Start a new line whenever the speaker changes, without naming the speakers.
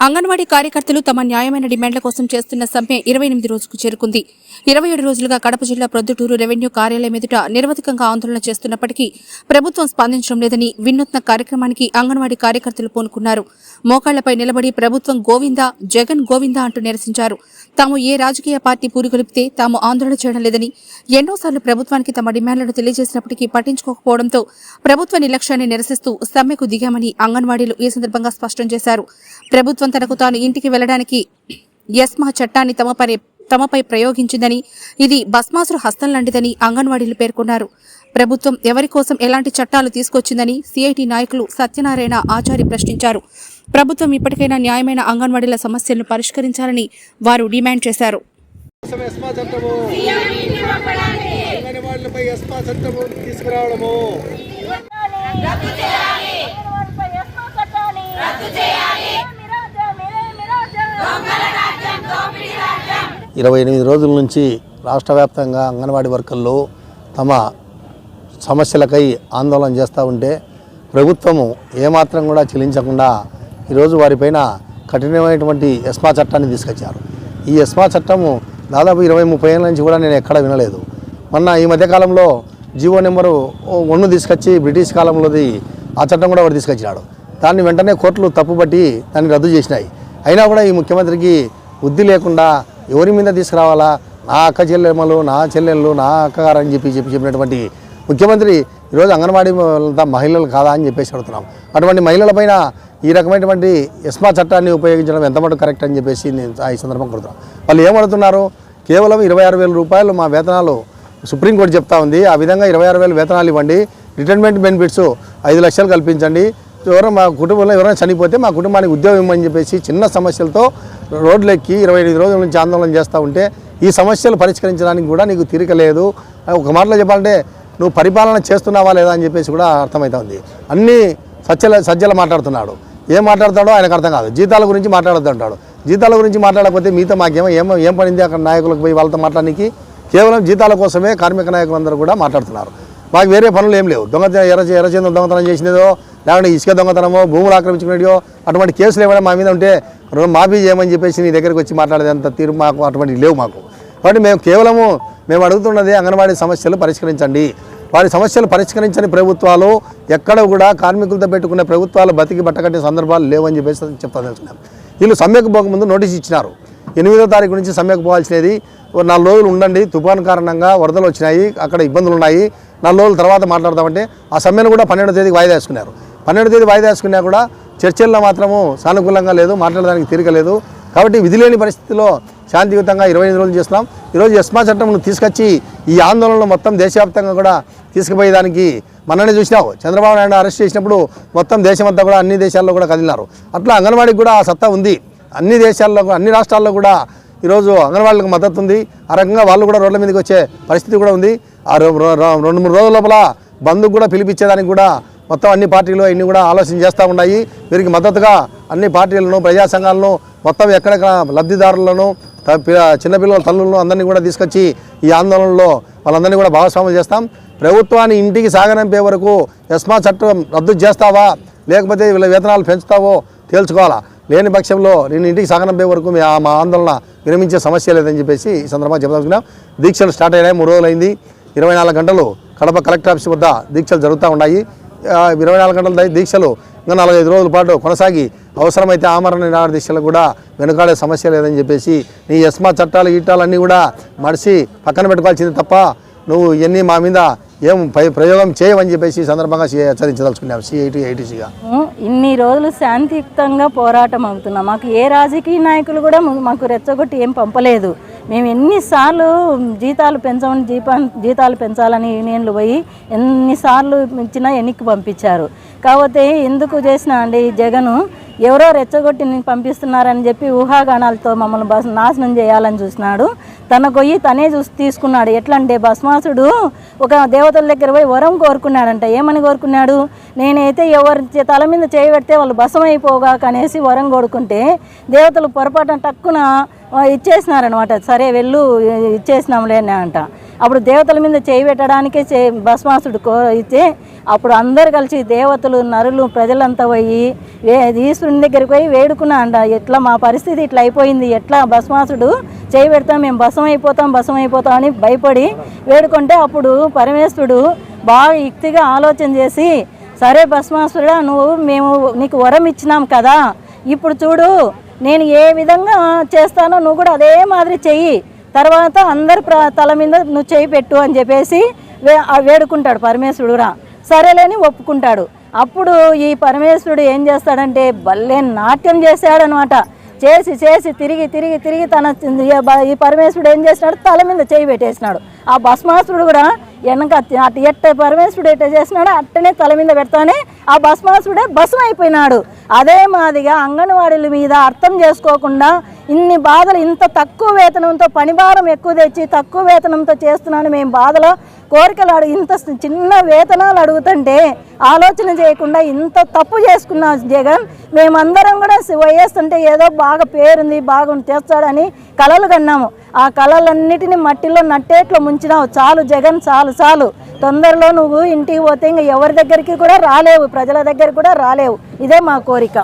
అంగన్వాడీ కార్యకర్తలు తమ న్యాయమైన డిమాండ్ల కోసం చేస్తున్న సమ్మె ఇరవై ఎనిమిది రోజుకు చేరుకుంది. ఇరవై ఏడు రోజులుగా కడప జిల్లా ప్రొద్దుటూరు రెవెన్యూ కార్యాలయం ఎదుట నిరవధికంగా ఆందోళన చేస్తున్నప్పటికీ ప్రభుత్వం స్పందించడం లేదని వినూత్న కార్యక్రమానికి అంగన్వాడీ కార్యకర్తలు పూనుకున్నారు. మోకాళ్ళపై నిలబడి ప్రభుత్వం గోవిందా జగన్ గోవిందా అంటూ నిరసించారు. తాము ఏ రాజకీయ పార్టీ పూరుగొలిపితే తాము ఆందోళన చేయడం లేదని ఎన్నోసార్లు ప్రభుత్వానికి తమ డిమాండ్లను తెలియజేసినప్పటికీ పట్టించుకోకపోవడంతో ప్రభుత్వ నిర్లక్ష్యాన్ని నిరసిస్తూ సమ్మెకు దిగామని అంగన్వాడీలు ఈ సందర్భంగా స్పష్టం చేశారు. ప్రభుత్వం తనకు తాను ఇంటికి వెళ్ళడానికి ఎస్మా చట్టాన్ని తమపై తమపై ప్రయోగించిందని ఇది భస్మాసురు హస్తం లాంటిదని అంగన్వాడీలు పేర్కొన్నారు. ప్రభుత్వం ఎవరి కోసం ఎలాంటి చట్టాలు తీసుకొచ్చిందని సిఐటి నాయకులు సత్యనారాయణ ఆచారి ప్రశ్నించారు. ప్రభుత్వం ఇప్పటికైనా న్యాయమైన అంగన్వాడీల సమస్యలను పరిష్కరించాలని వారు డిమాండ్ చేశారు.
తీసుకురావడము. ఇరవై ఎనిమిది రోజుల నుంచి రాష్ట్ర వ్యాప్తంగా అంగన్వాడీ వర్కర్లు తమ సమస్యలకై ఆందోళన చేస్తూ ఉంటే ప్రభుత్వము ఏమాత్రం కూడా చెల్లించకుండా ఈరోజు వారిపైన కఠినమైనటువంటి ఎస్మా చట్టాన్ని తీసుకొచ్చారు. ఈ ఎస్మా చట్టము దాదాపు ఇరవై ముప్పై ఏళ్ళ నుంచి కూడా నేను ఎక్కడ వినలేదు. మొన్న ఈ మధ్యకాలంలో జీవో నెంబరు వన్ను తీసుకొచ్చి బ్రిటిష్ కాలంలోది ఆ చట్టం కూడా వాడు తీసుకొచ్చినాడు. దాన్ని వెంటనే కోర్టులు తప్పుబట్టి దాన్ని రద్దు చేసినాయి. అయినా కూడా ఈ ముఖ్యమంత్రికి బుద్ధి లేకుండా ఎవరి మీద తీసుకురావాలా? నా అక్క చెల్లెమ్మలు నా చెల్లెళ్ళు నా అక్కగారు అని చెప్పి చెప్పి చెప్పినటువంటి ముఖ్యమంత్రి ఈరోజు అంగన్వాడీ మహిళలు కాదా అని చెప్పేసి అడుగుతున్నాం. అటువంటి మహిళలపైన ఈ రకమైనటువంటి ఎస్మా చట్టాన్ని ఉపయోగించడం ఎంత మటుకు కరెక్ట్ అని చెప్పేసి నేను ఈ సందర్భం కొడుతున్నాను వాళ్ళు ఏమడుతున్నారు కేవలం ఇరవై ఆరు వేల రూపాయలు మా వేతనాలు సుప్రీంకోర్టు చెప్తా ఉంది. ఆ విధంగా ఇరవై ఆరు వేల వేతనాలు ఇవ్వండి. రిటైర్మెంట్ బెనిఫిట్స్ ఐదు లక్షలు కల్పించండి. ఎవరో మా కుటుంబంలో ఎవరైనా చనిపోతే మా కుటుంబానికి ఉద్యోగం ఇవ్వమని చెప్పేసి చిన్న సమస్యలతో రోడ్లు ఎక్కి ఇరవై ఐదు రోజుల నుంచి ఆందోళన చేస్తూ ఉంటే ఈ సమస్యలు పరిష్కరించడానికి కూడా నీకు తీరిక లేదు. ఒక మాటలో చెప్పాలంటే నువ్వు పరిపాలన చేస్తున్నావా లేదా అని చెప్పేసి కూడా అర్థమవుతుంది అన్నీ సజ్జల సజ్జల మాట్లాడుతున్నాడు. ఏం మాట్లాడతాడో ఆయనకు అర్థం కాదు. జీతాల గురించి మాట్లాడుతుంటాడు జీతాల గురించి మాట్లాడకపోతే మీతో మాకేమో ఏమో ఏం పడింది అక్కడ నాయకులకు పోయి వాళ్ళతో మాట్లాడడానికి కేవలం జీతాల కోసమే కార్మిక నాయకులందరూ కూడా మాట్లాడుతున్నారు. మాకు వేరే పనులు ఏం లేవు. దొంగతనం ఎర్ర ఎర్రచందం దొంగతనం చేసినదో లేకుంటే ఇసుక దొంగతనమో భూములు ఆక్రమించుకునేటో అటువంటి కేసులు ఏమైనా మా మీద ఉంటే రుణం మాఫీ చేయమని చెప్పేసి నీ దగ్గరికి వచ్చి మాట్లాడేంత తీరు మాకు అటువంటి లేవు మాకు. కాబట్టి మేము కేవలము మేము అడుగుతున్నది అంగన్వాడీ సమస్యలు పరిష్కరించండి. వారి సమస్యలు పరిష్కరించని ప్రభుత్వాలు ఎక్కడ కూడా కార్మికులతో పెట్టుకునే ప్రభుత్వాలు బతికి బట్టకట్టే సందర్భాలు లేవని చెప్పేసి చెప్పదలుచుకున్నాం వీళ్ళు సమ్మెకు పోకముందు నోటీస్ ఇచ్చినారు. ఎనిమిదో తారీఖు నుంచి సమ్మెకు పోవాల్సినది ఓ నాలుగు రోజులు ఉండండి. తుఫాన్ కారణంగా వరదలు వచ్చినాయి అక్కడ ఇబ్బందులు ఉన్నాయి. నాలుగు రోజుల తర్వాత మాట్లాడదామంటే ఆ సమ్మెను కూడా పన్నెండో తేదీకి వాయిదా వేసుకున్నారు. పన్నెండో తేదీ వాయిదా వేసుకున్నా కూడా చర్చల్లో మాత్రము సానుకూలంగా లేదు మాట్లాడడానికి తీరిక లేదు. కాబట్టి విధి లేని పరిస్థితిలో శాంతియుతంగా ఇరవై ఐదు రోజులు చేస్తున్నాం. ఈరోజు ఎస్మా చట్టంను తీసుకొచ్చి ఈ ఆందోళనలు మొత్తం దేశవ్యాప్తంగా కూడా తీసుకుపోయేదానికి మననే చూసినావు. చంద్రబాబు నాయుడు అరెస్ట్ చేసినప్పుడు మొత్తం దేశమంతా కూడా అన్ని దేశాల్లో కూడా కదిలినారు. అట్లా అంగన్వాడీకి కూడా ఆ సత్తా ఉంది. అన్ని దేశాల్లో అన్ని రాష్ట్రాల్లో కూడా ఈరోజు అంగన్వాడీలకు మద్దతు ఉంది. ఆ రకంగా వాళ్ళు కూడా రోడ్ల మీదకి వచ్చే పరిస్థితి కూడా ఉంది. ఆ రో- రెండు మూడు రోజుల లోపల బంధుకు కూడా పిలిపించేదానికి కూడా మొత్తం అన్ని పార్టీలు అన్ని కూడా ఆలోచన చేస్తూ ఉన్నాయి. వీరికి మద్దతుగా అన్ని పార్టీలను ప్రజా సంఘాలను మొత్తం ఎక్కడెక్కడ లబ్ధిదారులను చిన్నపిల్లల తల్లులను అందరినీ కూడా తీసుకొచ్చి ఈ ఆందోళనలో వాళ్ళందరినీ కూడా భాగస్వాములు చేస్తాం. ప్రభుత్వాన్ని ఇంటికి సాగనంపే వరకు ఎస్మా చట్టం రద్దు చేస్తావా? లేకపోతే వీళ్ళ వేతనాలు పెంచుతావో తేల్చుకోవాలా? లేని పక్షంలో నేను ఇంటికి సాగనంపే వరకు ఆ- మా ఆందోళన విరమించే సమస్య లేదని చెప్పేసి ఈ సందర్భంగా చెప్పదలుచుకున్నాం దీక్షలు స్టార్ట్ అయినాయి. మూడు రోజులైంది. ఇరవై నాలుగు గంటలు కడప కలెక్టర్ ఆఫీస్ వద్ద దీక్షలు జరుగుతూ ఉన్నాయి. ఇరవై నాలుగు గంటల దీక్షలు ఇంకా నలభైదు రోజుల పాటు కొనసాగి అవసరమైతే ఆమరణ నిరాహార దీక్షలు కూడా వెనుకాడే సమస్య లేదని చెప్పేసి నీ ఎస్మా చట్టాలు గీటాలన్నీ కూడా మడిసి పక్కన పెట్టుకోవాల్సింది తప్ప నువ్వు ఇవన్నీ మా మీద ఏం పై- ప్రయోగం చేయవని చెప్పేసి సందర్భంగా హెచ్చరించదలుచుకున్నాం సిఐటి ఐటీసీగా
ఇన్ని రోజులు శాంతియుక్తంగా పోరాటం అవుతున్నాం. మాకు ఏ రాజకీయ నాయకులు కూడా మాకు రెచ్చగొట్టి ఏం పంపలేదు. మేము ఎన్నిసార్లు జీతాలు పెంచమని జీపా జీతాలు పెంచాలని యూనియన్లు పోయి ఎన్నిసార్లు ఇచ్చినా ఎన్నికి పంపించారు. కాకపోతే ఎందుకు చేసిన అండి ఈ జగను ఎవరో రెచ్చగొట్టి పంపిస్తున్నారని చెప్పి ఊహాగానాలతో మమ్మల్ని బస్ నాశనం చేయాలని చూసినాడు. తన గొయ్యి తనే చూసి తీసుకున్నాడు. ఎట్లా అంటే భస్మాసుడు ఒక దేవతల దగ్గర పోయి వరం కోరుకున్నాడంట. ఏమని కోరుకున్నాడు? నేనైతే ఎవరి తల మీద చేయబెడితే వాళ్ళు భస్మం అనేసి వరం కోరుకుంటే దేవతలు పొరపాటున టక్కున ఇచ్చేసినారనమాట సరే వెళ్ళు ఇచ్చేసినాంలే అని అంట. అప్పుడు దేవతల మీద చేయి పెట్టడానికే చే భస్మాసుడు కో అయితే అప్పుడు అందరు కలిసి దేవతలు నరులు ప్రజలంతా పోయి వే ఈశ్వరుని దగ్గరికి పోయి వేడుకున్నా అంట. ఎట్లా మా పరిస్థితి ఇట్లా అయిపోయింది? ఎట్లా భస్మాసుడు చేయి పెడతాం మేము భసం అయిపోతాం భసం అయిపోతాం అని భయపడి వేడుకుంటే అప్పుడు పరమేశ్వరుడు బాగా యుక్తిగా ఆలోచన చేసి సరే భస్మాసుడా నువ్వు మేము నీకు వరం ఇచ్చినాం కదా. ఇప్పుడు చూడు నేను ఏ విధంగా చేస్తానో నువ్వు కూడా అదే మాదిరి చెయ్యి. తర్వాత అందరి ప్ర తల మీద నువ్వు చేయి పెట్టు అని చెప్పేసి వే వేడుకుంటాడు పరమేశ్వరుడురా సరేలేని ఒప్పుకుంటాడు. అప్పుడు ఈ పరమేశ్వరుడు ఏం చేస్తాడంటే భలే నాట్యం చేశాడనమాట. చేసి చేసి తిరిగి తిరిగి తిరిగి తన ఈ పరమేశ్వరుడు ఏం చేసినాడు తల మీద చేయి పెట్టేసినాడు ఆ భస్మాసురుడు కూడా వెనక అటు ఎట్ట పరమేశ్వరుడు ఎట్ట చేసినాడో అట్టనే తల మీద పెడతానే ఆ భస్మాసుడే భస్మ అయిపోయినాడు అదే మాదిగా అంగన్వాడీల మీద అర్థం చేసుకోకుండా ఇన్ని బాధలు ఇంత తక్కువ వేతనంతో పనిభారం ఎక్కువ తెచ్చి తక్కువ వేతనంతో చేస్తున్నాను మేము బాధలో కోరికలు అడుగు ఇంత చిన్న వేతనాలు అడుగుతుంటే ఆలోచన చేయకుండా ఇంత తప్పు చేసుకున్నాం జగన్. మేమందరం కూడా వయేస్తుంటే ఏదో బాగా పేరుంది బాగుంది తెస్తాడని కళలు కన్నాము. ఆ కళలన్నిటిని మట్టిలో నట్టేట్లో ముంచినావు. చాలు జగన్ చాలు చాలు. తొందరలో నువ్వు ఇంటికి పోతే ఇంకా ఎవరి దగ్గరికి కూడా రాలేవు ప్రజల దగ్గర కూడా రాలేవు. ఇదే మా కోరిక.